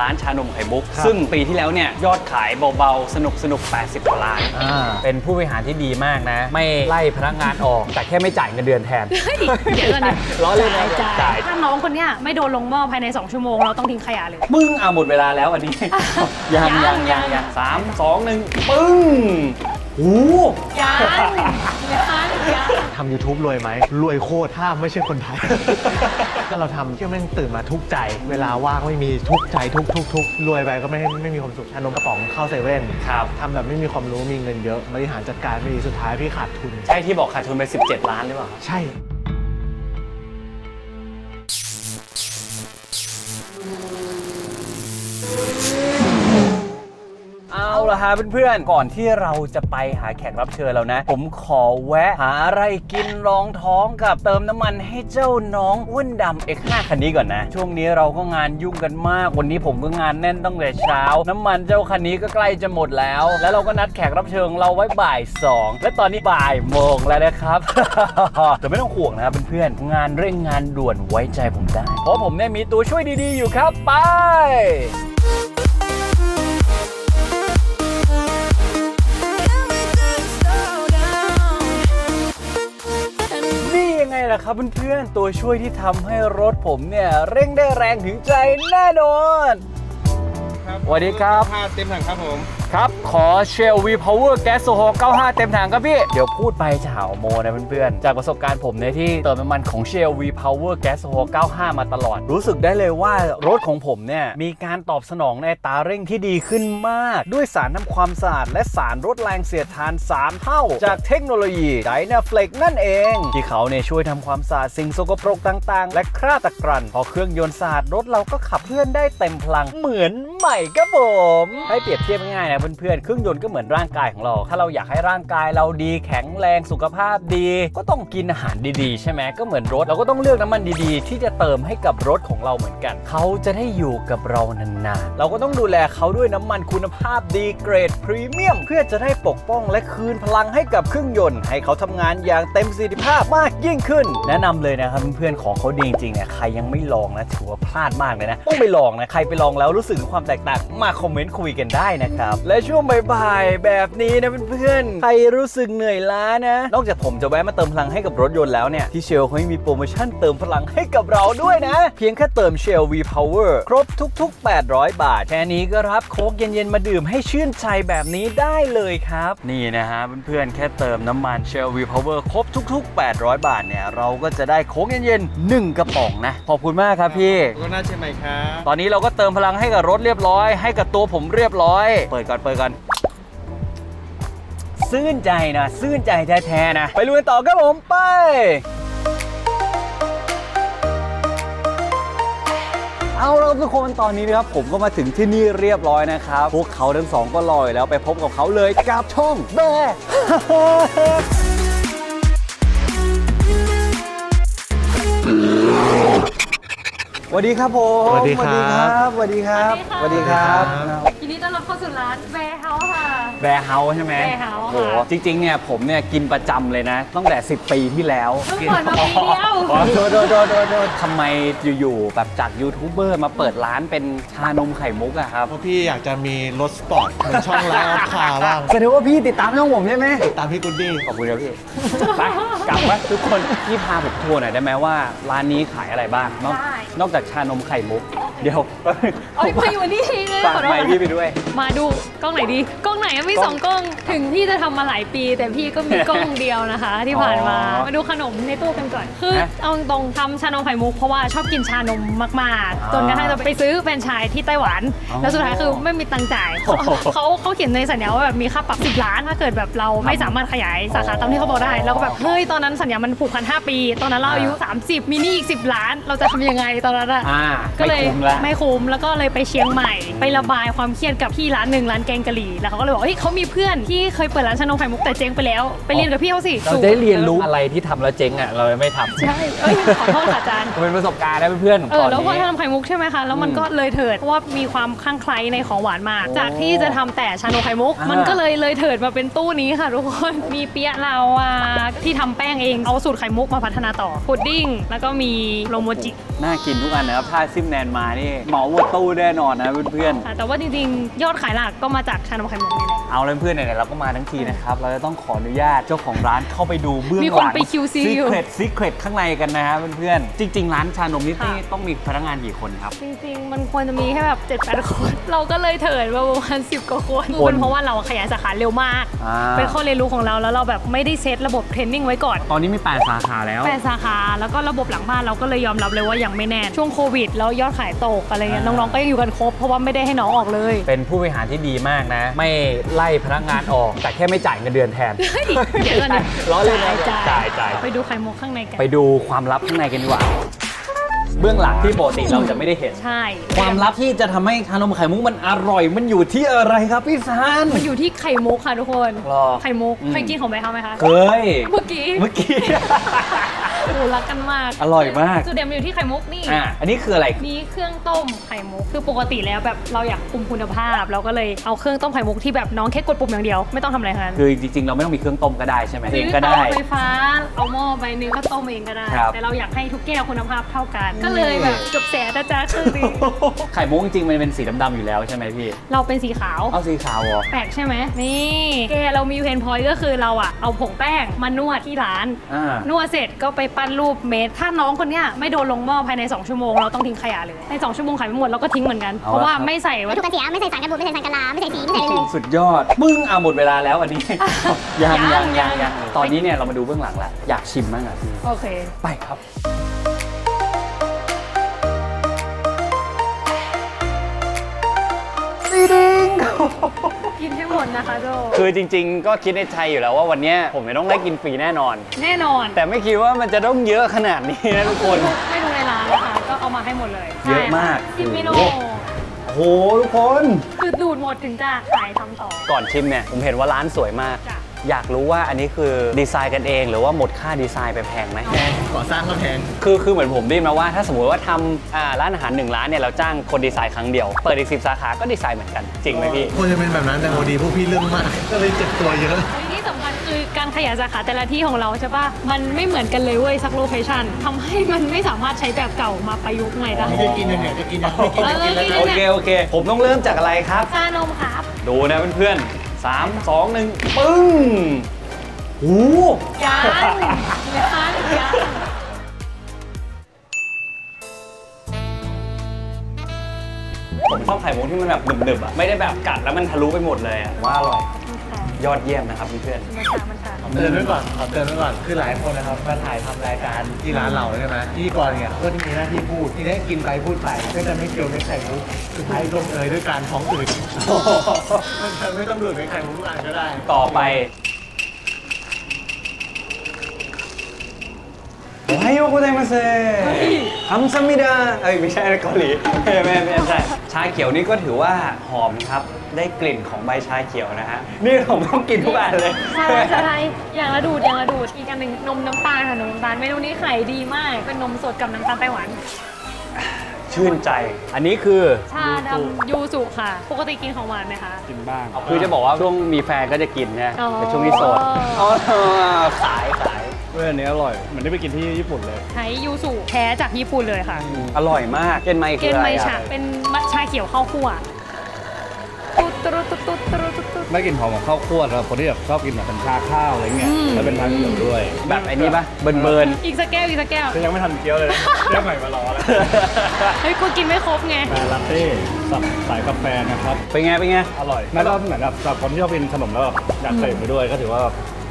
ร้านชานมไข่มุก ครับ ซึ่งปีที่แล้วเนี่ยยอดขายเบาๆ สนุกสนุกๆ80กว่าล้าน อ่าเป็นผู้บริหารที่ดีมากนะ ไม่ไล่พนักงานออก แต่แค่ไม่จ่ายเงินเดือนแทน เฮ้ยเดี๋ยวก่อนดิล้อเล่นนะจ่ายจ่าย ถ้าน้องคนเนี้ยไม่โดนลงหม้อภายใน 2 ชั่วโมง เราต้องทิ้งขยะเลยปึ้งเอาหมดเวลาแล้วอันนี้ ยังยัยังงยังยัยังงสามสองหนึ่งปึ้งโอ้ยังยังยัง ทำ YouTube รวยไหม รวยโคตรถ้าไม่ใช่คนไทย ถ้าเราทำเที่ยวแม่งตื่นมาทุกข์ใจ เวลาว่างไม่มีทุกข์ใจทุกทุกทุกรวยไปก็ไม่ไม่มีความสุขชานมกระป๋องเข้าเซเว่นครับ ทำแบบไม่มีความรู้มีเงินเยอะบริหารจัดการไม่ดีสุดท้ายพี่ขาดทุน ใช่ที่บอกขาดทุนไป 17 ล้านหรือเปล่าครับใช่เละฮะเพื่อนๆ ก่อนที่เราจะไปหาแขกรับเชิญแล้วนะ ผมขอแวะหาอะไรกินรองท้องกับเติมน้ำมันให้เจ้าน้องอ้วนดำ X5 คันนี้ก่อนนะ ช่วงนี้เราก็งานยุ่งกันมาก วันนี้ผมก็งานแน่นตั้งแต่เช้า น้ำมันเจ้าคันนี้ก็ใกล้จะหมดแล้ว แล้วเราก็นัดแขกรับเชิญเราไว้บ่ายสองและตอนนี้บ่ายโมงแล้วนะครับแต่ไม่ต้องห่วงนะครับเพื่อนๆ งานเร่งงานด่วนไว้ใจผมได้ เพราะผมเนี่ยมีตัวช่วยดีๆอยู่ครับ ไป นี่ยังไงล่ะครับเพื่อนๆ ตัวช่วยที่ทำให้รถผมเนี่ย เร่งได้แรงถึงใจแน่นอนสวัสดีครับห้าเต็มถังครับผมครับ ขอเชลวีพาวเวอร์แก๊สโซฮ95 เต็มถังครับพี่ เดี๋ยวพูดไปจะหาโมนะเพื่อนๆ จากประสบการณ์ผมในที่เติมน้ำมันของเชลวีพาวเวอร์แก๊สโซฮ95 มาตลอด รู้สึกได้เลยว่ารถของผมเนี่ย มีการตอบสนองในตราเร่งที่ดีขึ้นมาก ด้วยสารทำความสะอาดและสารลดแรงเสียดทาน 3 เท่า จากเทคโนโลยีไดนาเฟล็กนั่นเอง ที่เขาเนี่ยช่วยทำความสะอาดสิ่งสกปรกต่าง ๆ และคราบตะกรันพอเครื่องยนต์สะอาดรถเราก็ขับเคลื่อนได้เต็มพลังเหมือนใหม่ครับผม ให้เปรียบเทียบง่ายๆนะเพื่อนๆเครื่องยนต์ก็เหมือนร่างกายของเรา ถ้าเราอยากให้ร่างกายเราดีแข็งแรงสุขภาพดี ก็ต้องกินอาหารดีๆ ใช่ไหมก็เหมือนรถเราก็ต้องเลือกน้ำมันดีๆ ที่จะเติมให้กับรถของเราเหมือนกัน เขาจะได้อยู่กับเรานานๆ เราก็ต้องดูแลเขาด้วยน้ำมันคุณภาพดีเกรดพรีเมียมเพื่อจะได้ปกป้องและคืนพลังให้กับเครื่องยนต์ ให้เขาทำงานอย่างเต็มประสิทธิภาพมากยิ่งขึ้น แนะนำเลยนะครับเพื่อนๆของเขาดีจริงๆเนี่ยใครยังไม่ลองนะถือว่าพลาดมากเลยนะต้องไปลองนะใครไปลองแล้วรู้สึกความแตกต่างมาคอมเมนต์คุยกันได้นะครับและช่วงบ่ายๆแบบนี้นะเพื่อนๆ ใครรู้สึกเหนื่อยล้านะ นอกจากผมจะแวะมาเติมพลังให้กับรถยนต์แล้วเนี่ย ที่เชลเขายังมีโปรโมชั่นเติมพลังให้กับเราด้วยนะ เพียงแค่เติมเชล V Power ครบทุก ๆ 800 บาท แค่นี้ก็รับโค้กเย็นๆ มาดื่มให้ชื่นใจแบบนี้ได้เลยครับ นี่นะฮะเพื่อนๆ แค่เติมน้ำมันเชล V Power ครบทุก ๆ 800 บาทเนี่ยเราก็จะได้โค้กเย็นๆ1กระป๋องนะขอบคุณมากครับพี่ก็น่าเชียงใหม่ครับตอนนี้เราก็เติมพลังให้กับรถเรียบร้อยให้กับตัวผมเรียบร้อย เปิดก่อนเปิดก่อนซื่นใจนะซื่นใจแท้ๆนะ ไปลุยกันต่อครับผมไปเอาละทุกคนตอนนี้นะครับผมก็มาถึงที่นี่เรียบร้อยนะครับ พวกเขาทั้งสองก็ลอยแล้วไปพบกับเขาเลยกับช่องแบ สวัสดีครับผมสวัสดีครับ สวัสดีครับ สวัสดีครับ ยินดีต้อนรับเข้าสู่ร้านแบร์เฮาส์ค่ะ แบร์เฮาส์ใช่ไหม Bear House โอ้โหค่ะจริงๆเนี่ยผมเนี่ยกินประจำเลยนะ ตั้งแต่ 10 ปีที่แล้ว เพิ่งเปิดมาปีเดียวอ๋อโดนโดนโดนโดนโดนทำไมอยู่ๆแบบจากยูทูบเบอร์มาเปิดร้านเป็นชานมไข่มุกอะครับเพราะพี่อยากจะมีรถสปอร์ตเหมือนช่องไลฟ์ออฟคาร์บ้างแสดงว่าพี่ติดตามช่องผมใช่ไหม ตามพี่กุดดี้ขอบคุณครับพี่ ไปกลับมาทุกคน พี่พาผมทัวร์หน่อยได้ไหมว่า ร้านนี้ขายอะไรบ้างนอกได้ นอกจากชานมไข่มุก เดี๋ยวเอ้ยมาอยู่นี่เลยฝากขอโทไมษค์พี่ไปด้วย มาดูกล้องไหนดี กล้องไหนอะมีกล้องสองกล้อง ถึงพี่จะทำมาหลายปี แต่พี่ก็มีกล้องเดียวนะคะ ที่ผ่านมา อ๋อมาดูขนมในตู้กันก่อน คือฮะเอาตรงๆทำชานมไข่มุกเพราะว่าชอบกินชานมมากอ่าๆจนกระทั่งจะไปซื้อแฟรนไชส์ที่ไต้หวัน อ๋อแล้วสุดท้ายคือไม่มีตังค์จ่ายโอ้โหเขาเขาเขียนในสัญญาว่าแบบมีค่าปรับ10ล้านถ้าเกิดแบบเราไม่สามารถขยายสาขาตามที่เขาบอกได้แล้วก็แบบเฮ้ยตอนนั้นสัญญามันผูกพัน5ปี ตอนนั้นเราอายุ30 มีหนี่อีก 10 ล้าน เราจะทำยังไงตอนนั้นอะ อ่าก็เลย ไม่คุ้มละไม่คุ้มแล้วก็เลยไปเชียงใหม่ ไประบายความเครียดกับที่ร้านหนึ่งร้านแกงกะหรี่แล้วเขาก็เลยบอกเฮ้ยเขามีเพื่อนที่เคยเปิดร้านชานมไข่มุกแต่เจ๊งไปแล้วไปเรียนกับพี่เขาสิเราได้เรียนรู้อะไรที่ทำแล้วเจ๊งอะเราไม่ทำใช่เอ้ยขอโทษค่ะอาจารย์ มันเป็นประสบการณ์นะเพื่อนๆเออแล้วพอนี้ ทำไข่มุกใช่ไหมคะ แล้วมันก็เลยเถิด เพราะว่ามีความคลั่งไคล้ในของหวานมากจากที่จะทำแต่ชานมไข่มุก อ่ามั มันก็เลยเลยเถิดมาเป็นตู้นี้ค่ะทุกคน มีเปี๊ยะลาวาที่ทำแป้งเอง เอาสูตรไข่มุกมาพัฒนาต่อพุดดิ้ง แล้วก็มีโรโมจิ น่ากินทุกอันนะครับ ถ้าซิมแนนมานี่เหมาหมดตู้แน่นอนนะเพื่อนๆ ค่ะแต่ว่าจริงๆ ยอดขายหลักก็มาจากชานมไข่มุกนี่แหละ เอาเลยเพื่อนไหนๆเราก็มาทั้งทีนะครับ เราจะต้องขออนุญาตเจ้าของร้านเข้าไปดูเบื้องมีหคนลังไป QC อยู่ secret secret ข้างในกันนะฮะเพื่อนๆ จริง ๆ ร้านชานมนี่ค่ะต้องมีพนักงานกี่คนครับ จริงๆ มันควรจะมีแค่แบบ7จ็ดแปดคน เราก็เลยเถิดมาประมาณสิบกว่าคนคือเป็นเพราะว่าเราขยายสาขาเร็วมาก อ่า เป็นข้อเรียนรู้ของเราแล้วเราแบบไม่ได้เซตระบบเทรนนิ่งไว้ก่อนตอนนี้มี8สาขาแล้ว แปดสาขาแล้วก็ระบบหลังบ้านเราก็เลยยอมรับเลยว่ายังไม่แน่นช่วงโควิดแล้วยอดขายตกอะไรเงี้ยอ่าน้องๆก็ยังอยู่กันครบเพราะว่าไม่ได้ให้น้องออกเลย เป็นผู้บริหารที่ดีมากนะ ไม่ไล่พนักงานออกแต่แค่ไม่จ่ายเงินเดือนแทนเฮ้ยเดี๋ยวก่อนดิล้อเล่นนะจ่ายจ่ายจ่ายไปดูไข่มุกข้างในกันไปดูความลับข้างในกันดีกว่าเบื้องหลังที่ปกติเราจะไม่ได้เห็น ใช่ ความลับที่จะทำให้ชานมไข่มุกมันอร่อย มันอยู่ที่อะไรครับพี่ซานมันอยู่ที่ไข่มุกค่ะทุกคนหรอไข่มุกอืมเคยกินของใบเขาไหมคะ เคย เมื่อกี้ เมื่อกี้ โอ้รักกันมากอร่อยมาก จุดเด่นมันอยู่ที่ไข่มุกนี่ อะอันนี้คืออะไร มีเครื่องต้มไข่มุก คือปกติแล้วแบบเราอยากคุมคุณภาพ เราก็เลยเอาเครื่องต้มไข่มุกที่แบบน้องแค่กดปุ่มอย่างเดียว ไม่ต้องทำอะไรทั้งนั้นคือจริงๆ เราไม่ต้องมีเครื่องต้มก็ได้ใช่ไหมซื้เองอก็ได้เตาไฟฟ้า เอาหม้อใบหนึงก็ต้มเองก็ได้ ครับ แต่เราอยากให้ทุกแก้วคุณภาพเท่ากัน ก็เลยแบบจบแสนนะจ๊ะคือดีไข่มุกจริงๆมันเป็นสีดำๆอยู่แล้วใช่ไหมพี่ เราเป็นสีขาว เอาสีขาวเหรอ แปลกใช่ไหมนี่แกเรามีเพนพอยต์ก็คือเราอะเอาผงแป้งมานวดที่ร้าน อ่านวดเสร็จก็ไปปั้นรูปเมตร ถ้าน้องคนเนี้ยไม่โดนลงหม้อภายใน 2 ชั่วโมง เราต้องทิ้งขยะเลย ใน 2 ชั่วโมงขายไม่หมดเราก็ทิ้งเหมือนกัน เอาเพราะว่าละครับ ไม่ใส่วัวัตตถุถุกันเสียไม่ใส่สารกันบูดไม่ใส่สารกันลาไม่ใส่สีไม่ใส่อะไรเลย สุดยอดมึงเอาหมดเวลาแล้วอันนี้ ยังยัยังงยังยัยังงตอนนี้เนี่ยเรามาดูเบื้องหลังแล้วอยากชิมบ้างอะพี่โอเค ไปครับ กินให้หมดนะคะโจคือจริง ๆ ก็คิดในใจอยู่แล้วว่าวันเนี้ยผมจะต้องได้กินฟรีแน่นอน แน่นอนแต่ไม่คิดว่ามันจะต้องเยอะขนาดนี้นะทุกคน ไม่ดูในร้านนะคะก็เอามาให้หมดเลยเยอะมากสิบเมนูโอ้โอ้โหทุกคน คือดูดหมดถึงจะขายทำต่อ ก่อนชิมเนี่ยผมเห็นว่าร้านสวยมาก จ้ะ อยากรู้ว่าอันนี้คือดีไซน์กันเอง หรือว่าหมดค่าดีไซน์ไปแพงไหม แพงก่อสร้างก็แพง คือคือเหมือนผมได้ยินมาว่าถ้าสมมติว่าทำอ่าร้านอาหารหนึ่งร้านเนี่ยเราจ้างคนดีไซน์ครั้งเดียว เปิดอีกสิบสาขาก็ดีไซน์เหมือนกัน จริงไหมพี่ ควรจะเป็นแบบนั้นแต่พอดีพวกพี่เรื่องมาก ก็เลยเจ็บตัวเยอะ ที่สำคัญคือการขยายสาขาแต่ละที่ของเราใช่ปะมันไม่เหมือนกันเลยเว้ยสักโลเคชันทำให้มันไม่สามารถใช้แบบเก่ามาประยุกต์ใหม่ได้จะกินยังไงจะกินยังไม่กินจะกินแล้วเออ โอเคโอเค ผมต้องเริ่มจากอะไรครับชานมครับ ดูนะเพื่อนๆ สามสองหนึ่งปึ้งโอ้โหยังนะคะยังผมชอบไข่มุกที่มันแบบหนึบๆอะ ไม่ได้แบบกัดแล้วมันทะลุไปหมดเลยอะว่าอร่อย ยอดเยี่ยมนะครับเพื่อนมันค่ะมันค่ะ เตือนไว้ก่อนขอเตือนไว้ก่อนคือหลายคนนะครับมาถ่ายทำรายการที่ร้านเราใช่ไหมพิธีกรเนี่ยก็จะมีหน้าที่พูดทีนี้กินไปพูดไปก็จะไม่เกี่ยวกับไข่มุกสุดท้ายลงเอยด้วยการท้องอืดมันจะไม่ต้องดูดในไข่มุกทุกอันก็ได้ๆต่อไปโอ้ยโอโกไดมาเซ่ คัมซามิดาเอ้ยไม่ใช่นะเกาหลีไม่ไม่ไม่ใช่ชาเขียวนี่ก็ถือว่าหอมครับได้กลิ่นของใบชาเขียวนะฮะนี่ผมต้องกินทุกอันเลยใช่ใช่อย่างละดูดอย่างละดูดอีกอันหนึ่งนมน้ำตาลค่ะนมน้ำตาลเมนูนี้ขายดีมากเป็นนมสดกับน้ำตาลไต้หวัน ชื่นใจ อันนี้คือชาดำยูสุค่ะ ปกติกินของหวานไหมคะ กินบ้างคือจะบอกว่าช่วงมีแฟนก็จะกินนะอ๋อแต่ช่วงที่โสดอ๋อขายขาย เว้ยอันนี้อร่อยเหมือนได้ไปกินที่ญี่ปุ่นเลยใช้ยูสุแท้จากญี่ปุ่นเลยค่ะ อร่อยมาก เกนไมเกคืออะไรนไมอะชาเป็นมัทชาเขียวข้าวคั่วตุ๊ดตุ๊ดตุ๊ดตุ๊ดตุ๊ดตุ๊ดตุ๊ด ได้กลิ่นหอมของข้าวคั่วสำหรับคนที่แบบชอบกินแบบเป็นชาข้าวอะไรเงี้ยอืม แล้วเป็นทางเหนียวด้วยแบบไอ้นี่ปะเบิร์นเบิร์นอีกสักแก้วอีกสักแก้วก็ยังไม่ทันเคี้ยวเลยนะเรียกใหม่มารอแล้วเฮ้ยกูกินไม่ครบไงแฟลาเต้สับสายกาแฟนะครับ เป็นไงเป็นไง อร่อยแล้วก็เหมือนแบบสำหรับคนที่ชอบกินขนมแล้วแบบอยากเสพไปด้วยก็ถือว่า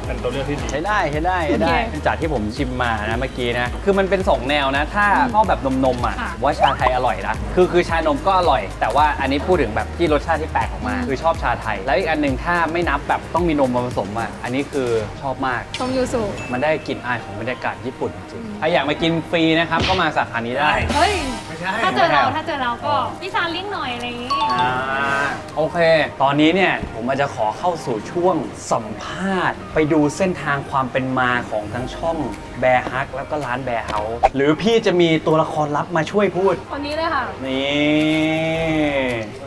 เป็นตัวเลือกที่ดี ใช้ได้ใช้ได้ใช้ได้โอเคจากที่ผมชิมมานะเมื่อกี้นะคือมันเป็น2แนวนะ ถ้าชอบแบบนมๆอะค่ะว่าชาไทยอร่อยนะคือคือชานมก็อร่อย แต่ว่าอันนี้พูดถึงแบบที่รสชาติที่แปลกออกมา อืม คือชอบชาไทย แล้วอีกอันหนึ่งถ้าไม่นับแบบต้องมีนมมาผสมอะอันนี้คือชอบมาก ต้มยูสุ มันได้กลิ่นอายของบรรยากาศญี่ปุ่นจริงๆถ้าอยากมากินฟรีนะครับก็มาสาขานี้ได้ เฮ้ยไม่ ใช่ ถ้าเจอเราถ้าเจอเราก็พี่ซานเลี้ยงหน่อยอะไรอย่างงี้อ่าโอเค ตอนนี้เนี่ยผมอาจจะขอเข้าสู่ช่วงสัมภาษณ์ ไปดูเส้นทางความเป็นมาของทั้งช่องแบร์ฮักแล้วก็ร้านแบร์เฮาส์หรือพี่จะมีตัวละครลับมาช่วยพูด คนนี้เลยค่ะ นี่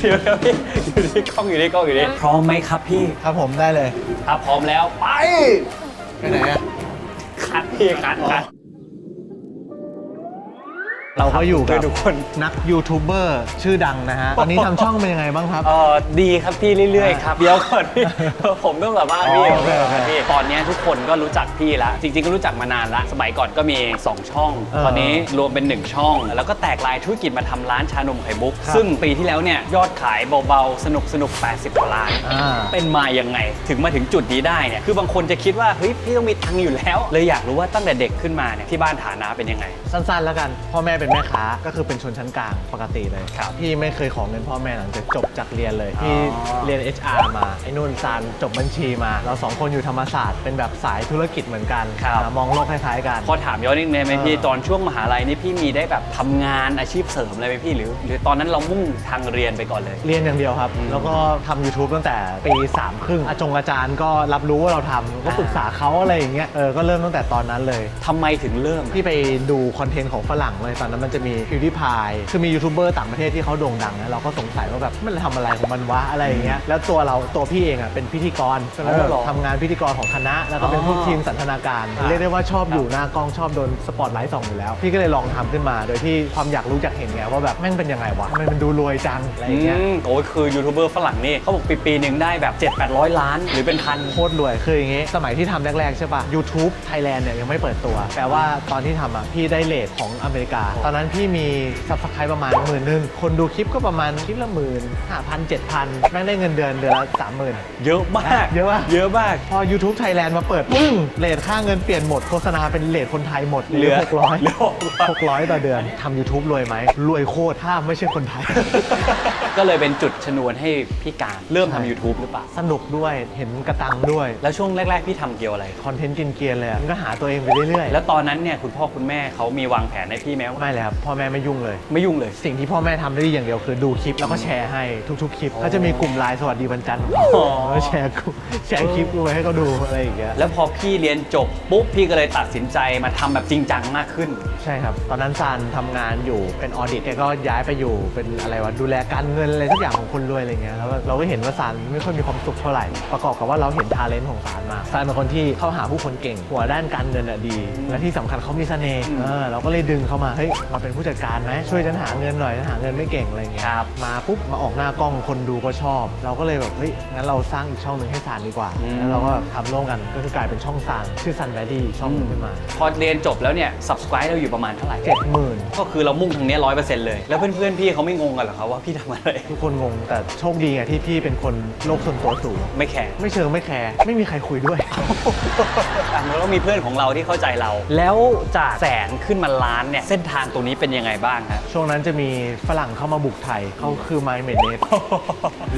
เดี๋ยวเดี๋ยวพี่อยู่ที่กล้องอยู่ที่กล้องอยู่ที่พร้อมไหมครับพี่ ครับผมได้เลย ถ้าพร้อมแล้วไป ไปไหนอะคัดพี่คัดคัด เราก็อยู่กับเพื่อนทุกคนนักยูทูบเบอร์ชื่อดังนะฮะ ตอนนี้ทำช่องเป็นยังไงบ้างครับ เออดีครับพี่เรื่อยๆครับ เดี๋ยวก่อนพี่ผมต้องแบบว่าพี่อ๋อโอเคโอเคพี่ตอนเนี้ยทุกคนก็รู้จักพี่แล้วจริงๆก็รู้จักมานานละ สมัยก่อนก็มี 2 ช่องเออตอนนี้รวมเป็น 1 ช่อง แล้วก็แตกลายธุรกิจมาทำร้านชานมไข่มุกครับซึ่งปีที่แล้วเนี่ยยอดขายเบาๆ สนุกสนุกๆ80กว่าล้านอ่าเป็นมายังไง ถึงมาถึงจุดนี้ได้เนี่ย คือบางคนจะคิดว่าเฮ้ยพี่ต้องมีตังค์อยู่แล้ว เลยอยากรู้ว่าตั้งแต่เด็กขึ้นมาเนี่ยที่บ้านฐานะเป็นยังไง สั้นๆ แล้วกันพ่อแม่เป็นแม่ค้าก็คือเป็นชนชั้นกลางปกติเลยครับพี่ไม่เคยขอเงินพ่อแม่หลังจากจบจากเรียนเลยอ๋อพี่เรียน HR มาไอ้นุ่นซานจบบัญชีมา เราสองคนอยู่ธรรมศาสตร์เป็นแบบสายธุรกิจเหมือนกันอ่ามองโลกคล้ายๆกัน พอถามย้อนนิดนึงไหมพี่เออตอนช่วงมหาลัยนี่พี่มีได้แบบทำงานอาชีพเสริมอะไรไหมพี่หรือ หรือตอนนั้นเรามุ่งทางเรียนไปก่อนเลย เรียนอย่างเดียวครับอืมแล้วก็ทำ YouTube ตั้งแต่ปี3ามครึ่งอาจงอาจารย์ก็รับรู้ว่าเราทำก็ปรึกษาเขาอะไรอย่างเงี้ยเออก็เริ่มตั้งแต่ตอนนั้นเลย ทำไมถึงเริ่ม พี่ไปดูคอนเทนต์ของฝรั่งเลยตอนนั้นมันจะมี PewDiePie คือมียูทูบเบอร์ต่างประเทศที่เขาโด่งดังนะเราก็สงสัยว่าแบบมันทำอะไรของมันวะอะไรอย่างเงี้ยแล้วตัวเราตัวพี่เองอะเป็นพิธีกรใช่ไหมอ๋อเหรอทำงานพิธีกรของคณะ แล้วก็เป็นพวกอ๋อทีมสันทนาการ อ่าเรียกได้ว่าชอบอยู่หน้ากล้องชอบโดนสปอตไลท์ส่องอยู่แล้ว พี่ก็เลยลองทำขึ้นมา โดยที่ความอยากรู้อยากเห็นไงว่าแบบแม่งเป็นยังไงวะทำไมมันดูรวยจังอะไรอย่างเงี้ยอืมโอ้ยคือยูทูบเบอร์ฝรั่งนี่เขาบอกปีปีๆหนึ่งได้แบบ 7 8 0 0 ล้านหรือเป็นพัน โคตรรวยคืออย่างงี้ สมัยที่ทำแรก ๆ ใช่ปะ YouTube Thailand เนี่ยยังไม่เปิดตัว แปลว่าตอนที่ทำอะ พี่ได้เลทของอเมริกาตอนนั้นพี่มี Subscribe ประมาณหมื่นหนึ่งคนดูคลิปก็ประมาณคลิปละหมื่นห้าพันเจ็ดพันแม่งได้เงินเดือนเดือนละสามหมื่น เยอะมาก เยอะปะเยอะมาก พอ YouTube Thailand มาเปิดปึ้งเลทค่าเงินเปลี่ยนหมดโฆษณาเป็นเลทคนไทยหมดเหลือหกร้อยเหลือ600หกร้อยต่อเดือนทำ YouTube รวยไหม รวยโคตรถ้าไม่ใช่คนไทย ก็เลยเป็นจุดชนวนให้พี่การเริ่มใช่ทำ YouTube หรือเปล่า สนุกด้วยเห็นกระตังด้วยแล้วช่วงแรก ๆ พี่ทำเกี่ยวอะไร คอนเทนต์กินเกรียนเลยอะมันก็หาตัวเองไปเรื่อยๆแล้วตอนนั้นเนี่ยคุณพ่อคุณแม่เขามีวางแผนให้พี่ไหมว่า ไม่เลยครับพ่อแม่ไม่ยุ่งเลย ไม่ยุ่งเลย สิ่งที่พ่อแม่ทำได้ดีอย่างเดียวคือดูคลิปแล้วก็แชร์ให้ทุกๆคลิปอ๋อก็จะมีกลุ่มไลน์สวัสดีวันจันทร์อ๋อ แล้วแชร์กูแชร์คลิปกูไว้ให้เขาดูอะไรอย่างเงี้ยแล้วพอพี่เรียนจบปุ๊บพี่ก็เลยตัดสินใจมาทำแบบจริงจังมากขึ้น ใช่ครับ ตอนนั้นซานทำงานอยู่เป็นออดิตแกก็ย้ายไปอยู่เป็นอะไรวะดูแลการเงินอะไรทุกอย่างของคนรวยอะไรเงี้ยแล้วเราก็เห็นว่าซานไม่ค่อยมีความสุขเท่าไหร่ประกอบกับว่าเราเห็นทาเลนต์ของซานมาซานเป็นคนที่เข้าหาผู้คนเก่งหัวด้านการเงินอะดี และที่สำคัญเขามีเสน่ห์อืมเออเราก็เลยดึงเขามาเฮ้ยมาเป็นผู้จัดการไหมช่วยฉันหาเงินหน่อยฉันหาเงินไม่เก่งอะไรเงี้ยครับมาปุ๊บมาออกหน้ากล้องคนดูก็ชอบ เราก็เลยแบบเฮ้ยงั้นเราสร้างอีกช่องหนึ่งให้ซานดีกว่าอืม แล้วเราก็ทำร่วมกันก็คือกลายเป็นช่องซานชื่อซันแวดดี้ช่องหนึงขึ้นมาพอเรียนจบแล้วเนี่ย subscribe เราอยู่ประมาณเท่าไหร่ เจ็ดหมื่น ก็คือเรามุ่งทางเนี้ร้อยเปอร์เซ็นต์เลย แล้วเพื่อนๆพี่เขาไม่งงกันเหรอครับว่าพี่ทำอะไร ทุกคนงงแต่โชคดีไงที่พี่เป็นคนโลกส่วนตัวสูง ไม่แคร์ไม่เชิงไม่แคร์ไม่มีใครคุยด้วยอะมันก็มีเพื่อนของเราที่เข้าใจเรา แล้วจากแสนขึ้นมาล้านเนี่ย เส้นทางตรงนี้เป็นยังไงบ้างฮะช่วงนั้นจะมีฝรั่งเข้ามาบุกไทยเขาคือ My m a n e t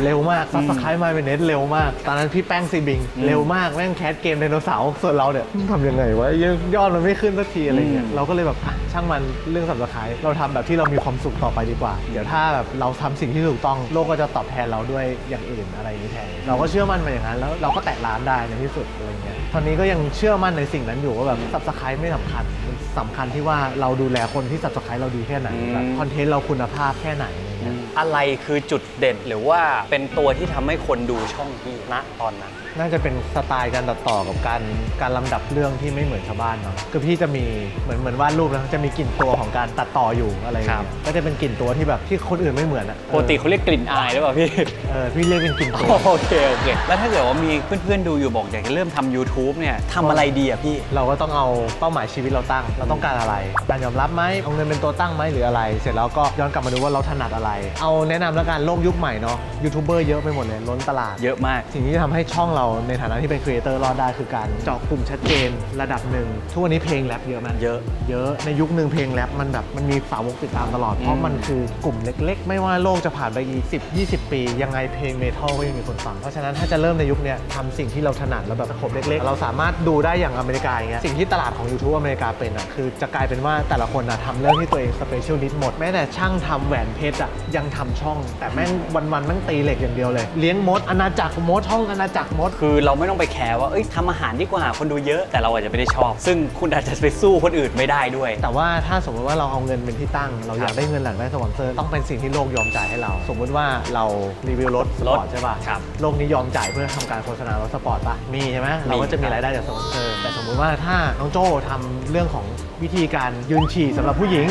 เร็วมากซับสไครต์ My m a n e t เร็วมาก ตอนนั้นพี่แป้งซีบิงอืมเร็วมากแม่งแคสเกมไดโนเสาร์ส่วนเราเนี่ยทำยังไงวะยังยอดมันไม่ขึ้นสักทีอะไรเงี้ยอืมเราก็เลยแบบอะช่างมันเรื่องสับสไครต์เราทำแบบที่เรามีความสุขต่อไปดีกว่า เดี๋ยวถ้าแบบเราทำสิ่งที่ถูกต้องโลกก็จะตอบแทนเราด้วยอย่างอื่นอะไรอย่างนี้แทนเราก็เชื่อมั่นมาอย่างนั้นแล้วเราก็แตะร้านได้ในที่สุดอะไรเงี้ยตอนนี้ก็ยังเชื่อมั่นในสิ่งนั้นอยู่ว่าแบบสับสไครต์ไม่สำคัญมันสำคัญที่ว่าเราดูแลคนที่สับสไครต์เราดีแค่ไหนอืม แบบคอนเทนต์เราคุณภาพแค่ไหนอะไรเงี้ยอะไรคือจุดเด่นหรือว่าเป็นตัวที่ทำให้คนดูช่องพี่ณตอนนั้น น่าจะเป็นสไตล์การตัดต่อกับการการลำดับเรื่องที่ไม่เหมือนชาวบ้านเนาะคือพี่จะมีเหมือนเหมือนวาดรูปนะจะมีกลิ่นตัวของการตัดต่ออยู่อะไรอย่างครัเงี้บยก็จะเป็นกลิ่นตัวที่แบบที่คนอื่นไม่เหมือนอะปกติเขาเรียกกลิ่นอายหรือเปล่าพี่เออพี่เรียกเป็นกลิ่นตัวโอเคโอเคแล้วถ้าเกิดว่ามีเพื่อนๆดูอยู่บอกอยากจะเริ่มทำ YouTube เนี่ยทำอะไรดีอะพี่ เราก็ต้องเอาเป้าหมายชีวิตเราตั้ง เราต้องการอะไรการยอมรับไหมเอาเงินเป็นตัวตั้งไหมหรืออะไร เสร็จแล้วก็ย้อนกลับมาดูว่าเราถนัดอะไร เอาแนะนำแล้วกันโลกยุคใหม่เนาะยูทูบเบอร์เยอะไปหมดเลยล้นตลาดเยอะมากสิ่งที่จะทำให้ช่องเราเราในฐานะที่เป็นครีเอเตอร์รอดได้คือการเจาะกลุ่มชัดเจนระดับหนึ่งทุกวันนี้เพลงแรปเยอะมากเยอะ เยอะในยุคหนึ่งเพลงแรปมันแบบมันมีสาวกติดตามตลอด เพราะมันคือกลุ่มเล็ก ๆ ไม่ว่าโลกจะผ่านไปกี่สิบยี่สิบปี ยังไงเพลงเมทัลก็ยังมีคนฟัง เพราะฉะนั้นถ้าจะเริ่มในยุคเนี้ยทำสิ่งที่เราถนัดแล้วแบบสโคปเล็ก ๆ เราสามารถดูได้อย่างอเมริกาอย่างเงี้ยสิ่งที่ตลาดของ YouTube อเมริกาเป็นอะคือจะกลายเป็นว่าแต่ละคนอะทำเรื่องที่ตัวเองสเปเชียลนิดหมดแม้แต่ช่างทำแหวนเพชรอะยังทำช่อง แต่แม่งวันๆแม่งตีเหล็กอย่างเดียวเลยเลี้ยงมดอาณาจักรมดช่องอาณาจักรมดคือเราไม่ต้องไปแคร์ว่าเอ้ยทำอาหารดีกว่าคนดูเยอะแต่เราอาจจะไม่ได้ชอบ ซึ่งคุณอาจจะไปสู้คนอื่นไม่ได้ด้วย แต่ว่าถ้าสมมติว่าเราเอาเงินเป็นที่ตั้ง เราอยากได้เงินหลังได้สปอนเซอร์ต้องเป็นสิ่งที่โลกยอมจ่ายให้เรา สมมุติว่าเรารีวิวรถสปอร์ตรถใช่ป่ะครับโลกนี้ยอมจ่ายเพื่อทำการโฆษณารถสปอร์ตป่ะมีใช่ไหมเราก็จะมีรายได้จากสปอนเซอร์แต่สมมุติว่าถ้าน้องโจ้ทำเรื่องของวิธีการยืนฉี่สำหรับผู้หญิง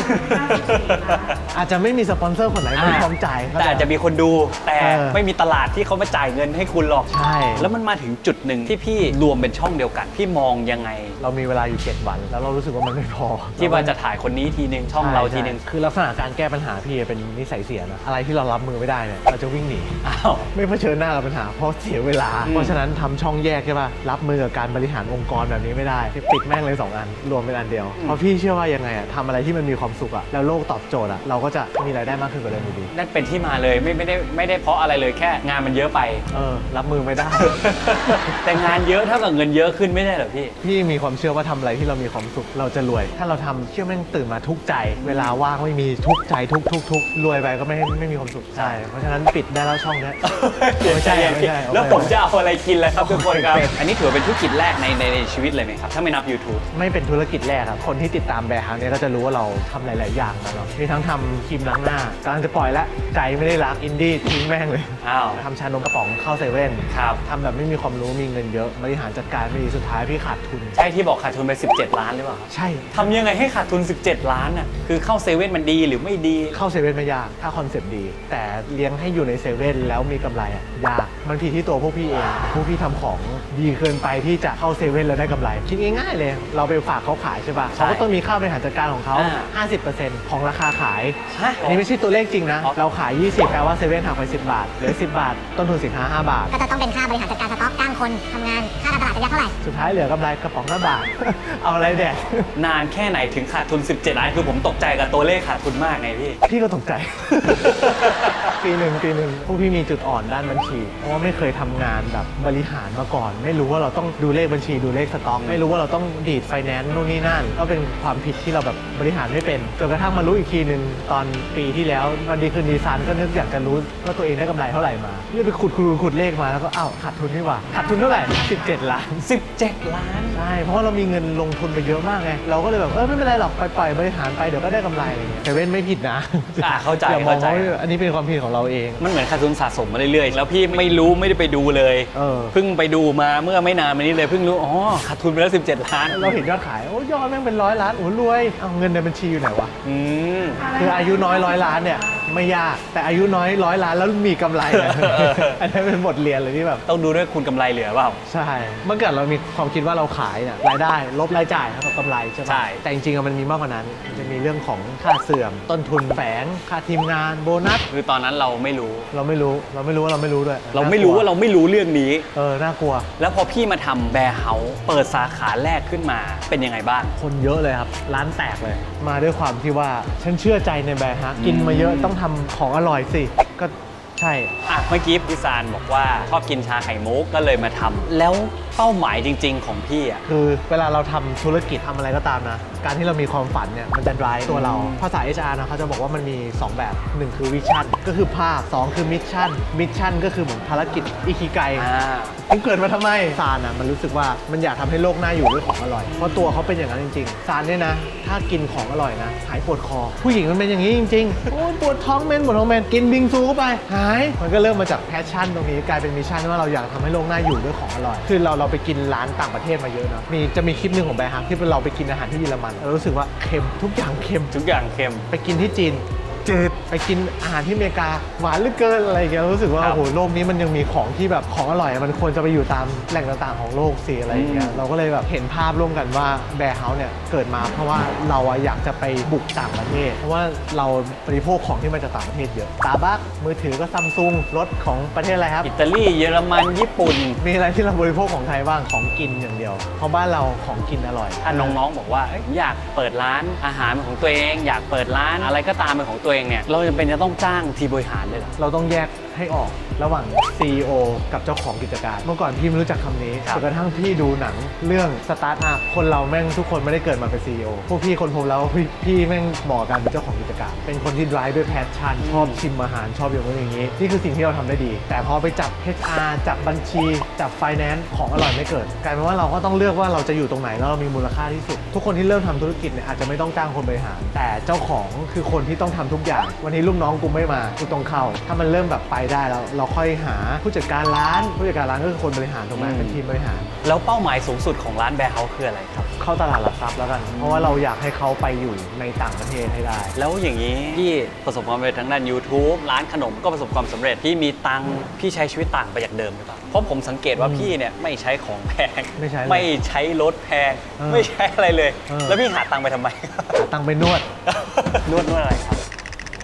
อาจจะไม่มีสปอนเซอร์คนไหนมายอมจ่ายก็แต่อาจจะมีคนดูแต่เออ ไม่มีตลาดที่เขามาจ่ายเงินให้คุณหรอก ใช่ แล้วมันมาถึงจุดหนึ่งที่พี่รวมเป็นช่องเดียวกัน พี่มองยังไง เรามีเวลาอยู่ 7 วัน แล้วเรารู้สึกว่ามันไม่พอที่ว่าจะถ่ายคนนี้ทีนึงช่องเราทีนึงใช่คือลักษณะการแก้ปัญหาพี่เป็นนิสัยเสียนะอะไรที่เรารับมือไม่ได้เนี่ยเราจะวิ่งหนีอ้าว ไม่เผชิญหน้ากับปัญหาเพราะเสียเวลา อืม เพราะฉะนั้นทำช่องแยกใช่ป่ะรับมือกับการบริหารองค์กรแบบนี้ไม่ได้ปิดแม่งเลย2อันรวมเป็นอันเดียวเพราะพี่เชื่อว่ายังไงอะทำอะไรที่มันมีความสุขอะแล้วโลกตอบโจทย์อะเราก็จะมีรายได้มากขึ้นกว่าเดิมอยู่ดีนั่นเป็นที่มาเลยไม่ไม่ได้ไม่ได้เพราะอะไรเลยแค่งานมันเยอะไป เออรับมือไม่ได้แต่งานเยอะเท่ากับเงินเยอะขึ้นไม่ได้เหรอพี่ พี่มีความเชื่อว่าทำอะไรที่เรามีความสุขเราจะรวย ถ้าเราทำเชื่อแม่งตื่นมาทุกข์ใจ เวลาว่างไม่มีทุกข์ใจทุกทุกทุกรวยไปก็ไม่ไม่มีความสุขใช่เพราะฉะนั้นปิดได้แล้วช่องเนี้ยไม่ใช่ไม่ใช่ แล้วผมจะเอาอะไรกินล่ะครับทุกคนครับโอเคอันนี้ถือว่าเป็นธุรกิจแรกในในในชีวิตเลยไหมครับ ถ้าไม่นับ YouTube ไม่เป็นธุรกิจแรกครับ คนที่ติดตามแบร์ฮังเนี่ยก็จะรู้ว่าเราทำหลาย ๆ อย่างมาเนาะมีทั้งทำครีมล้างหน้ากำลังจะปล่อยแล้วใจไม่ได้รักอินดี้ทิ้งแม่งเลยอ้าว ทำชานมกระป๋องเข้าเซเว่นครับ ทำแบบไม่มีความรู้มีเงินเยอะบริหารจัดการไม่ดีสุดท้ายพี่ขาดทุน ใช่ที่บอกขาดทุนไป 17 ล้านหรือเปล่าครับใช่ทำยังไงให้ขาดทุน 17 ล้านอะคือเข้าเซเว่นมันดีหรือไม่ดี เข้าเซเว่นไม่ยากถ้าคอนเซปต์ดี แต่เลี้ยงให้อยู่ในเซเว่นแล้วมีกำไรอะยากมันผิดที่ตัวพวกพี่เองพวกพี่ทำของดีเกินไปที่จะเข้าเซเว่นแล้วได้กำไรคิดง่ายๆเลย เราไปฝากเขาขายใช่ปะใช่เขาก็ต้องมีค่าบริหารจัดการของเขา อ่า 50%ของราคาขาย ฮะ อันนี้ไม่ใช่ตัวเลขจริงนะ อ๋อ เราขาย 20 แปลว่าเซเว่นหักไป 10 บาทเหลือ 10 บาท ต้นทุนสินค้า 5 บาท ก็จะต้องเป็นค่าบริหารจัดการสต็อกจ้างคนทำงานค่าการตลาดจะยากเท่าไหร่ สุดท้ายเหลือกำไรกระป๋องละบาท เอาอะไรแดกนานแค่ไหนถึงขาดทุน 17 ล้าน คือผมตกใจกับตัวเลขขาดทุนมากไงพี่ พี่ก็ตกใจ ปีหนึ่งปีหนึ่งพวกพี่มีจุดอ่อนด้านบัญชี เพราะว่าไม่เคยทำงานแบบบริหารมาก่อน ไม่รู้ว่าเราต้องดูเลขบัญชีดูเลขสต็อก ไม่รู้ว่าเราต้องดีดไฟแนนซ์นู่นนี่นั่น ก็เป็นความผิดที่เราแบบบริหารไม่เป็น จนกระทั่งมารู้อีกทีหนึ่งตอนปีที่แล้ววันดีคืนดีซันก็นึกอยากจะรู้ว่าตัวเองได้กำไรเท่าไหร่มาเรียกไปขุดขุดขุดเลขมาแล้วก็อ้าวขาดทุนนี่หว่าขาดทุนเท่าไหร่ 17 ล้าน 17 ล้าน ใช่ เพราะว่าเรามีเงินลงทุนไปเยอะมากไง เราก็เลยแบบ เออไม่เป็นไรหรอกปล่อยๆบริหารไปเดี๋ยวก็ได้กำไรอะไรเงี้ยเซเว่นไม่ผิดนะอ่าเข้าใจอย่ามองเข้าใจ ว่าอันนี้เป็นความผิดของเราเอง มันเหมือนขาดทุนสะสมมาเรื่อยๆ แล้วพี่ไม่รู้ไม่ได้ไปดูเลย เออ เพิ่งไปดูมาเมื่อไม่นานมานี้เลยเพิ่งรู้อ๋อขาดทุนไปแล้ว 17 ล้านเราเห็นยอดขาย โอ้ยอดแม่งเป็นร้อยล้าน โอ้รวย เอาเงินในบัญชีอยู่ไหนวะ อืม คืออายุน้อยร้อยล้านเนี่ย ไม่ยาก แต่อายุน้อยร้อยล้านแล้วมีกำไรเนี่ยเอออันนี้เป็นบทเรียนเลยที่แบบต้องดูด้วยคุณกำไรเหลือเปล่าใช่เมื่อก่อนเรามีความคิดว่าเราขายเนี่ยรายได้ ลบรายจ่ายเท่ากับกำไรใช่ปะใช่แต่จริงๆอะมันมีมากกว่านั้นมันจะมีเรื่องของค่าเสื่อม ต้นทุนแฝงค่าทีมงานโบนัสคือตอนนั้นเราไม่รู้ เราไม่รู้เราไม่รู้ว่าเราไม่รู้ด้วย เราไม่รู้ว่าเราไม่รู้เรื่องนี้เออน่ากลัว แล้วพอพี่มาทำแบร์เฮาส์เปิดสาขาแรกขึ้นมาเป็นยังไงบ้าง คนเยอะเลยครับร้านแตกเลย มาด้วยความที่ว่าฉันเชื่อใจในแบร์ฮะกินมาเยอะต้องทำของอร่อยสิ ก็ใช่ อะเมื่อกี้พี่ซานบอกว่าชอบกินชาไข่มุกก็เลยมาทำแล้วเป้าหมายจริง ๆ ของพี่อะคือเวลาเราทำธุรกิจทำอะไรก็ตามนะ การที่เรามีความฝันเนี่ยมันจะ drive ตัวเรา ภาษา HR นะเขาจะบอกว่ามันมี 2 แบบ 1 คือวิชั่นก็คือภาพ 2 คือมิชชั่นมิชชั่นก็คือเหมือนภารกิจอิคิไกอ่ามึงเกิดมาทำไมซานอะมันรู้สึกว่ามันอยากทำให้โลกน่าอยู่ด้วยของอร่อย เพราะตัวเขาเป็นอย่างนั้นจริงๆซานเนี่ยนะ ถ้ากินของอร่อยนะ หายปวดคอ ผู้หญิงมันเป็นอย่างนี้จริงๆ โอ้ยปวดท้องเมนปวดท้องเมนกินบิงซูเข้าไปหาย มันก็เริ่มมาจากแพชชั่นตรงนี้กลายเป็นมิชชั่นว่าเราอยากทำให้โลกน่าอยู่ด้วยของอร่อย คือเราเราไปกินร้านต่างประเทศมาเยอะเนาะมีจะมีคลิปหนึ่งของแบร์ฮักที่เราไปกินอาหารที่เยอรมันเรารู้สึกว่าเค็มทุกอย่างเค็มทุกอย่างเค็มไปกินที่จีน จืดไปกินอาหารที่อเมริกาหวานเหลือเกินอะไรอย่างเงี้ยรู้สึกว่าครับโอ้โหโลกนี้มันยังมีของที่แบบของอร่อยมันควรจะไปอยู่ตามแหล่งต่างๆของโลกสิอะไรอย่างเงี้ยอืม เราก็เลยแบบเห็นภาพร่วมกันว่าแบร์เฮาส์เนี่ยเกิดมาเพราะว่าเราอะอยากจะไปบุกต่างประเทศเพราะว่าเราบริโภคของที่มาจากต่างประเทศเยอะตาบักมือถือก็ซัมซุงรถของประเทศอะไรครับ อิตาลีเยอรมันญี่ปุ่น มีอะไรที่เราบริโภคของไทยบ้างของกินอย่างเดียว เพราะบ้านเราของกินอร่อย ถ้าน้องๆบอกว่าเอ้ยอยากเปิดร้านอาหารเป็นของตัวเอง อยากเปิดร้านอะไรก็ตามเป็นของตัวเองเนี่ยเราจำเป็นจะต้องจ้างทีมบริหารเลยเหรอเราต้องแยก ให้ออกระหว่าง CEO กับเจ้าของกิจการ เมื่อก่อนพี่ไม่รู้จักคำนี้ครับจนกระทั่งพี่ดูหนังเรื่องสตาร์ทอัพคนเราแม่งทุกคนไม่ได้เกิดมาเป็น CEO พวกพี่คนพบแล้วว่าพี่พี่แม่งเหมาะกับการเป็นเจ้าของกิจการ เป็นคนที่ drive ด้วย passion ชอบชิมอาหารชอบอย่างนู้นอย่างนี้ นี่คือสิ่งที่เราทำได้ดี แต่พอไปจับ HR จับบัญชี จับ finance ของอร่อยไม่เกิด กลายเป็นว่าเราก็ต้องเลือกว่าเราจะอยู่ตรงไหนแล้วเรามีมูลค่าที่สุด ทุกคนที่เริ่มทำธุรกิจเนี่ยอาจจะไม่ต้องจ้างคนบริหารแต่เจ้าของคือคนที่ต้องทำทุกอย่าง วันนี้ลูกน้องกูไม่มากูต้องเข้า ถ้ามันเริ่มแบบไปได้แล้วเราค่อยหาผู้จัดการร้าน ผู้จัดการร้านก็คือคนบริหารถูกไหมอืม เป็นทีมบริหาร แล้วเป้าหมายสูงสุดของร้านแบร์เฮาส์คืออะไรครับ เข้าตลาดหลักทรัพย์แล้วกัน เพราะว่าเราอยากให้เขาไปอยู่ในต่างประเทศให้ได้ แล้วอย่างนี้พี่ประสบความสำเร็จทั้งด้าน YouTube ร้านขนมก็ประสบความสำเร็จพี่มีตังค์พี่ใช้ชีวิตต่างไปจากเดิมหรือเปล่าเพราะผมสังเกตว่าอืมพี่เนี่ยไม่ใช้ของแพงไม่ใช้เลยไม่ใช้รถแพง เออไม่ใช้อะไรเลย เออ แล้วพี่หาตังค์ไปทำไมหาตังค์ไปนวด นวดนวดอะไรครับ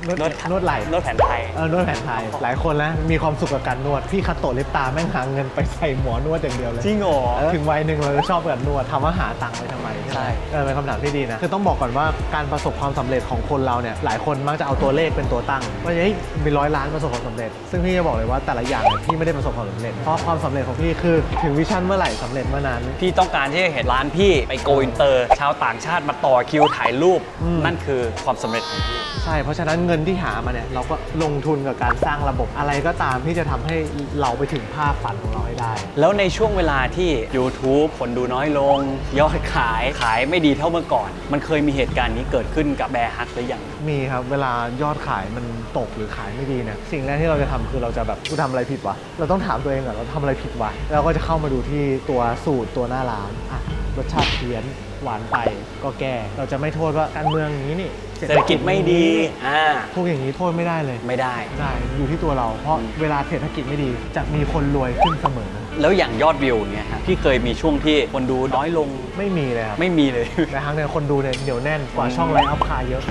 นวดนวด นวดไหล่นวดแผนไทย เออนวดแผนไทย หลายคนนะมีความสุขกับการนวดพี่คัตโตะเล็บตาแม่งหาเงินไปใส่หมอนวดอย่างเดียวเลย จริงเหรอถึงวัยหนึ่งเราจะชอบการนวดถามว่าหาตังค์ไปทำไมใช่ ไหมใช่เออเป็นคำถามที่ดีนะ คือต้องบอกก่อนว่าการประสบความสำเร็จของคนเราเนี่ยหลายคนมักจะเอาตัวเลขเป็นตัวตั้งว่าเฮ้ยมีร้อยล้านประสบความสำเร็จ ซึ่งพี่จะบอกเลยว่าแต่ละอย่างเนี่ยพี่ไม่ได้ประสบความสำเร็จเพราะความสำเร็จของพี่คือถึงวิชั่นเมื่อไหร่สำเร็จเมื่อนั้น พี่ต้องการที่จะเห็นร้านพี่ไปโกอินเตอร์ ชาวต่างชาติมาต่อคิวถ่ายรูป อืม นั่นคือความสำเร็จของพี่ ใช่เพราะฉะนั้นเงินที่หามาเนี่ยเราก็ลงทุนกับการสร้างระบบอะไรก็ตามที่จะทำให้เราไปถึงภาพฝันของเราให้ได้ แล้วในช่วงเวลาที่ YouTube คนดูน้อยลง ยอดขายขายไม่ดีเท่าเมื่อก่อน มันเคยมีเหตุการณ์นี้เกิดขึ้นกับแบร์ฮักหรือยัง มีครับเวลายอดขายมันตกหรือขายไม่ดีเนี่ยสิ่งแรกที่เราจะทำคือเราจะแบบกูทำอะไรผิดวะเราต้องถามตัวเองก่อนเราทำอะไรผิดวะแล้วก็จะเข้ามาดูที่ตัวสูตรตัวหน้าร้านอะรสชาติเพี้ยนหวานไปก็แก้เราจะไม่โทษว่าการเมืองอย่างนี้นี่ เศรษฐกิจไม่ดีอ่าพวกอย่างนี้โทษไม่ได้เลย ไม่ได้ไม่ได้อยู่ที่ตัวเรา เพราะเวลาเศรษฐกิจไม่ดี จะมีคนรวยขึ้นเสมอ แล้วอย่างยอดวิวเนี่ยฮะพี่เคยมีช่วงที่คนดูน้อยลงไม่มีเลยครับไม่มีเลยในครั้งเนี่ยคนดูเนี่ยเหนียวแน่นกว่าช่องไลฟ์อัพคาเยอะ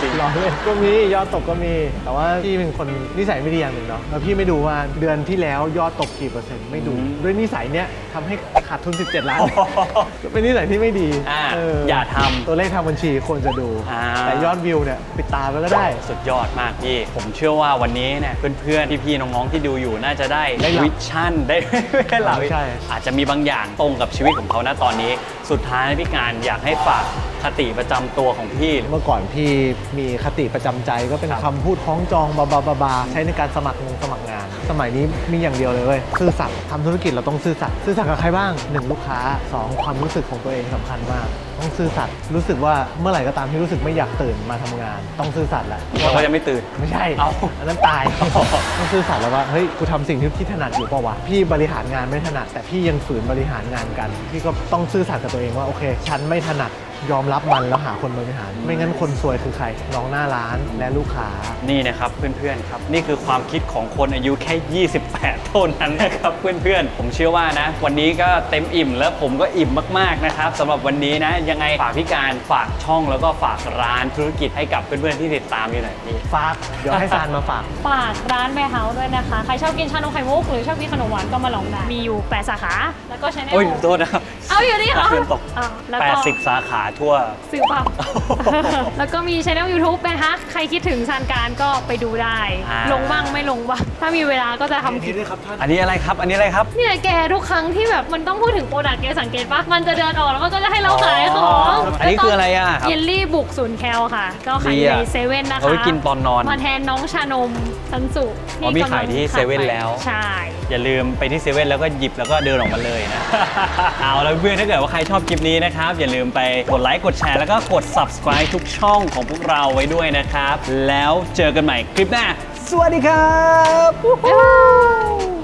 จริง รอเล่นก็มียอดตกก็มี แต่ว่าพี่เป็นคนนิสัยไม่ดีอย่างหนึ่งเนาะแล้วพี่ไม่ดูว่าเดือนที่แล้วยอดตกกี่เปอร์เซ็นต์ไม่ดูด้วยนิสัยเนี้ยทำให้ขาดทุน 17 ล้าน เป็นนิสัยที่ไม่ดีอ่าเอย่าทำตัวเลขทางบัญชีควรจะดู อ่าแต่ยอดวิวเนี่ยปิดตาไปก็ได้ สุดยอดมากพี่ ผมเชื่อว่าวันนี้เนี่ยเพื่อนๆพี่ๆน้องๆที่ดูอยู่น่าจะได้ได้หลับวิชั่นได้ไม่ได้หลับใช่ อาจจะมีบางอย่างตรงกับชีวิตของเขานะตอนนี้ สุดท้ายพี่การอยากให้ฝากคติประจำตัวของพี่ เมื่อก่อนพี่มีคติประจำใจก็เป็นครับคำพูดคล้องจองบาบาบาบาใช้ในการสมัครงงสมัครงาน สมัยนี้มีอย่างเดียวเลยเว้ยซื่อสัตย์ทำธุรกิจเราต้องซื่อสัตย์ซื่อสัตย์กับใครบ้างหนึ่งลูกค้าสองความรู้สึกของตัวเองสำคัญมากต้องซื่อสัตย์รู้สึกว่าเมื่อไหร่ก็ตามที่รู้สึกไม่อยากตื่นมาทำงาน ต้องซื่อสัตย์แหละเราก็จะไม่ตื่นไม่ใช่เอาอันนั้นตายต้องซื่อสัตย์แล้วว่าเฮ้ยกูทำสิ่งที่พี่ถนัดอยู่เปล่าวะพี่บริหารงานไม่ถนัด แต่พี่ยังฝืนบริหารงานกันพี่ก็ต้องซื่อสัตย์กับตัวเองว่าโอเค ฉันไม่ถนัด ยอมรับมันแล้วหาคนบริหาร ไม่งั้นคนซวยคือใครน้องหน้าร้านและลูกค้า นี่นะครับเพื่อนๆครับ นี่คือความคิดของคนอายุแค่ 28 เท่านั้นนะครับเพื่อนๆ ผมเชื่อว่านะ วันนี้ก็เต็มอิ่มแล้วผมก็อิ่มมากๆนะครับสำหรับวันนี้นะ ยังไงฝากพี่การฝากช่องแล้วก็ฝากร้านธุรกิจให้กับเพื่อนๆที่ติดตามอยู่หน่อยพี่ฝากเดี๋ยวให้ซานมาฝาก ฝากร้านแบร์เฮาส์ด้วยนะคะ ใครชอบกินชานมไข่มุกหรือชอบกินขนมหวานก็มาลองได้มีอยู่ 8 สาขา แล้วก็ชแนลโอ้ยโทษนะครับ เอาอยู่นี่เหรอเพื่อนตกอ้าวแล้วก็ 80 สาขาทั่ว ซื้อเปล่า แล้วก็มีช anel YouTube แบร์ฮักใครคิดถึงซานการก็ไปดูได้ อ่า ลงบ้างไม่ลงบ้างถ้ามีเวลาก็จะทำคลิปอันนี้อะไรครับ อันนี้อะไรครับ เนี่ยแกทุกครั้งที่แบบมันต้องพูดถึงโปรดักต์แกสังเกตปะมันจะเดินออกแล้วมันก็จะให้เราขายของอันนี้คืออะไรอะครับเยลลี่บุกศูนย์แคลค่ะ ก็ขายดีอยู่อะในเซเว่นนะคะเอาไว้กินตอนนอนมาแทนน้องชานมซันสุอ๋อมีกำลังขายที่ขเซเว่นไปแล้ว ใช่ อย่าลืมไปที่เซเว่นแล้วก็หยิบแล้วก็เดินออกมาเลยนะ เอาแล้วเพื่อนถ้าเกิดว่าใครชอบคลิปนี้นะครับ อย่าลืมไปกดไลค์กดแชร์แล้วก็กด subscribe ทุกช่องของพวกเราไว้ด้วยนะครับ แล้วเจอกันใหม่คลิปหน้า สวัสดีครับ บ๊ายบาย